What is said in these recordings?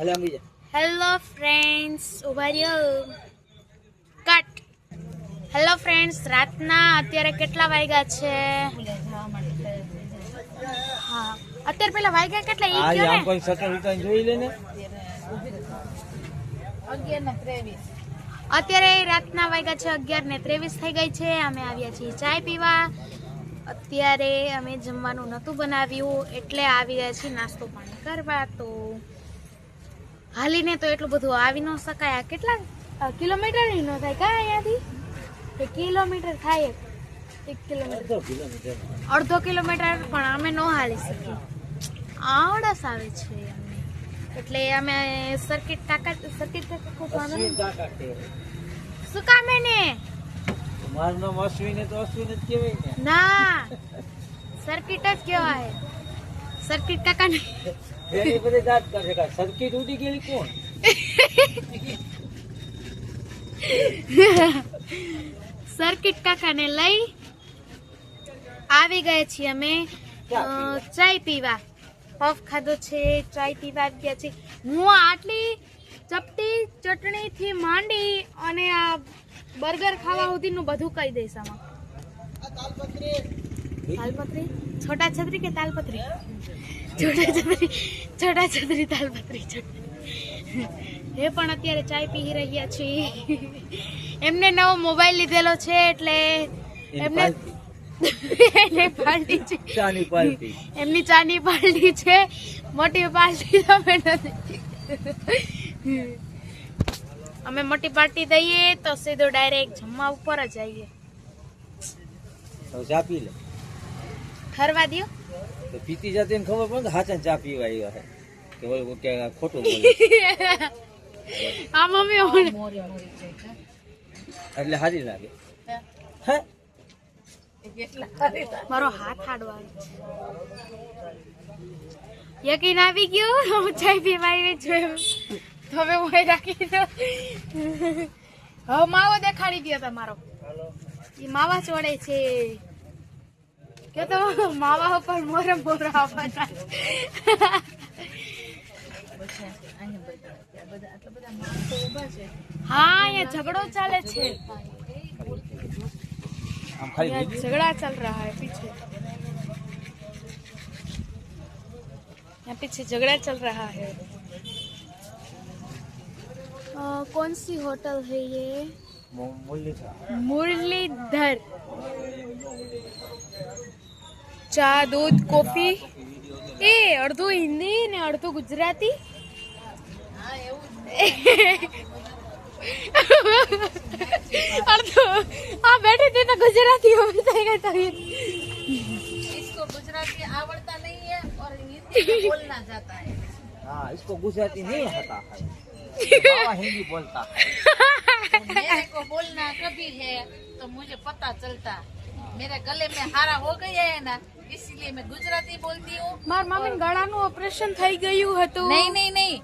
ભલે આમ બીજા હેલો ફ્રેન્ડ્સ ઊભા રહ્યો કટ હેલો ફ્રેન્ડ્સ રાતના અત્યારે કેટલા વાગ્યા છે? હા. અત્યારે પેલા વાગ્યા કેટલા? ઈ આમ ને? કોઈ સટર ઉતારી જોઈ લે ને. અત્યારે રાતના વાગ્યા છે અગિયાર ને ત્રેવીસ થઈ ગઈ છે. અમે આવ્યા છીએ ચાય પીવા. અત્યારે અમે જમવાનું નહોતું બનાવ્યું એટલે આવી ગયા છીએ નાસ્તો પાણી કરવા. તો હાલીને તો એટલું બધું આવી ન શકાય. આ કેટલા કિલોમીટર ન થાય કા અહીંયાથી? કિલોમીટર થાય એક. કિલોમીટર. અડધો કિલોમીટર. પણ અમે ન હાલી શકીએ. આળસ આવે છે અમને એટલે અમે સર્કિટ કાકા સર્કિટ કાકા શું કામે ને? મારું નામ અશ્વિન તો અશ્વિન જ કહેવાય ના. સર્કિટ જ કહેવાય. સર્કિટ કાકા ને? એની બધી દાંત કરશે કાંઈ સર્કિટ ઉડી ગયેલી કોણ? સર્કિટ કાકાને લઈ આવી ગયા છીએ અમે. ચાય પીવા. પફ ખાધો છે ચાય પીવા આવી ગયા છે. હું આટલી ચપટી ચટણી થી માંડી અને આ બર્ગર ખાવા સુધીનું બધું કહી દઈશ આમાં. તાલપત્રી છોટા છત્રી કે તાલપત્રી છોટા છત્રી છોટા છત્રી તાલપત્રી છોટા એ પણ અત્યારે ચાય પી રહ્યા છીએ. એમને નવો મોબાઈલ લીધેલો છે એટલે એમને. એને પાર્ટી છે. ચાની પાર્ટી. એમની ચાની પાર્ટી છે. મોટી પાર્ટી તમે નથી. અમે મોટી પાર્ટી દઈએ તો સીધો ડાયરેક્ટ જમવા ઉપર જ આવીએ. તો ચા પી લે. ઠરવા દ્યો. તો પીતી જતી ને ખબર પડે હાચા ચા પીવા આવ્યા છે. કે ઓલું કે ખોટું બોલે. આ મમ્મી એટલે હારી લાગે. હે? મારો હાથ હાડવા યકીન આવી ગયું? હું ચાય પીવા આવી છું એમ. તો હવે હું રાખી દો હવે માવો દેખાડી દો તમારો. એ માવા ચોડે છે. કે તો માવા ઉપર મોરે મોર આવવાના હા અહીંયા ઝઘડો ચાલે છે આમ ખાલી यहाँ video? झगड़ा चल रहा है पीछे यहाँ पीछे झगड़ा चल रहा है अ, कौन सी होटल है ये મુ- મુરલીધર. मुरलीधर ચા દૂધ કોફી એ અડધું હિન્દી ને અડધું ગુજરાતી અડધું આ બેઠી હતી તો ગુજરાતી ઊભી થઈ ગઈ તો इसको गुजराती आवड़ता नहीं है और हिंदी में बोलना जाता है हाँ इसको गुजराती नहीं आता है बाबा हिंदी बोलता है मेरे को बोलना कभी है तो मुझे पता चलता मेरे गले में हारा हो गया है ना इसलिए मैं गुजराती बोलती हूँ માર મમ્મી ગળાનું ઓપરેશન થઈ ગયું હતું नहीं नहीं नहीं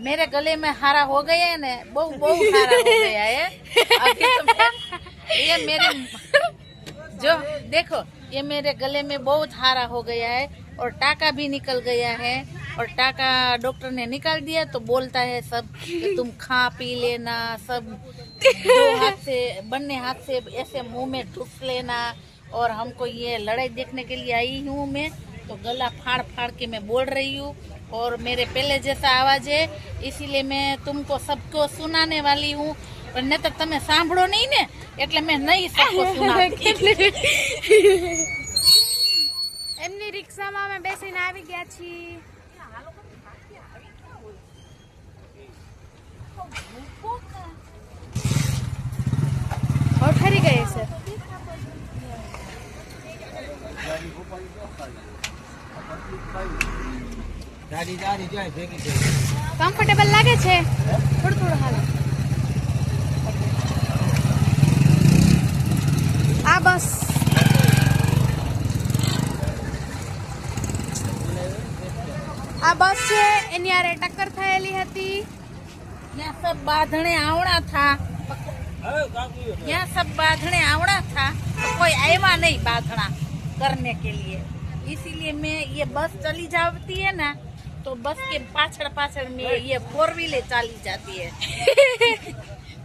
मेरे गले में हारा हो गया है ना बहु बहु हारा हो गया है अभी तो मैं- ये मेरे जो देखो ये मेरे गले में बहुत हारा हो गया है और टाका भी निकल गया है और टाका डॉक्टर ने निकाल दिया तो बोलता है सब कि तुम खा पी लेना सब दो हाथ से बन्ने हाथ से ऐसे मुंह में ठूस लेना और हमको ये लड़ाई देखने के लिए आई हूँ मैं तो गला फाड़ फाड़ के मैं बोल रही हूँ और मेरे पहले जैसा आवाज है इसीलिए मैं तुमको सबको सुनाने वाली हूँ पर नहीं तो તમે સાંભળો નહીં ને એટલે મેં નહીં सबको सुनाती એમની રિક્ષામાં અમે બેસીને આવી ગયા છીએ હવે ઠરી ગઈ છે કમ્ફર્ટેબલ લાગે છે? થોડું થોડું હાલ. આ બસ. આ બસ છે, એની આરે ટક્કર થયેલી હતી. ત્યાં સબ બાંધણે આવણા થા. ત્યાં સબ બાંધણે આવણા થા. કોઈ આવ્યા નહીં બાંધણા કરને કે લીએ. इसीलिए मैं ये बस चली जाती है ना तो बस के पाछड़ पाछड़ में ये फोर व्हीलर चाली जाती है?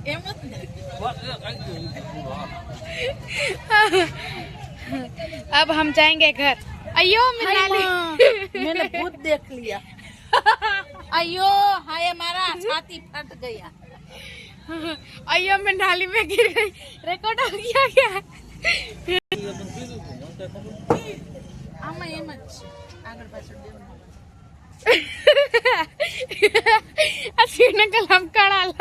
अब हम जाएँगे घर। अयो मैंने भूत देख लिया। अयो हाय मारा छाती फट गया। अयो मैं नाली में गिर गई। रिकॉर्ड हो गया क्या? આમાં એમ જ છે. આગળ પાછળ દેવ આ સિંહ કલામ કળા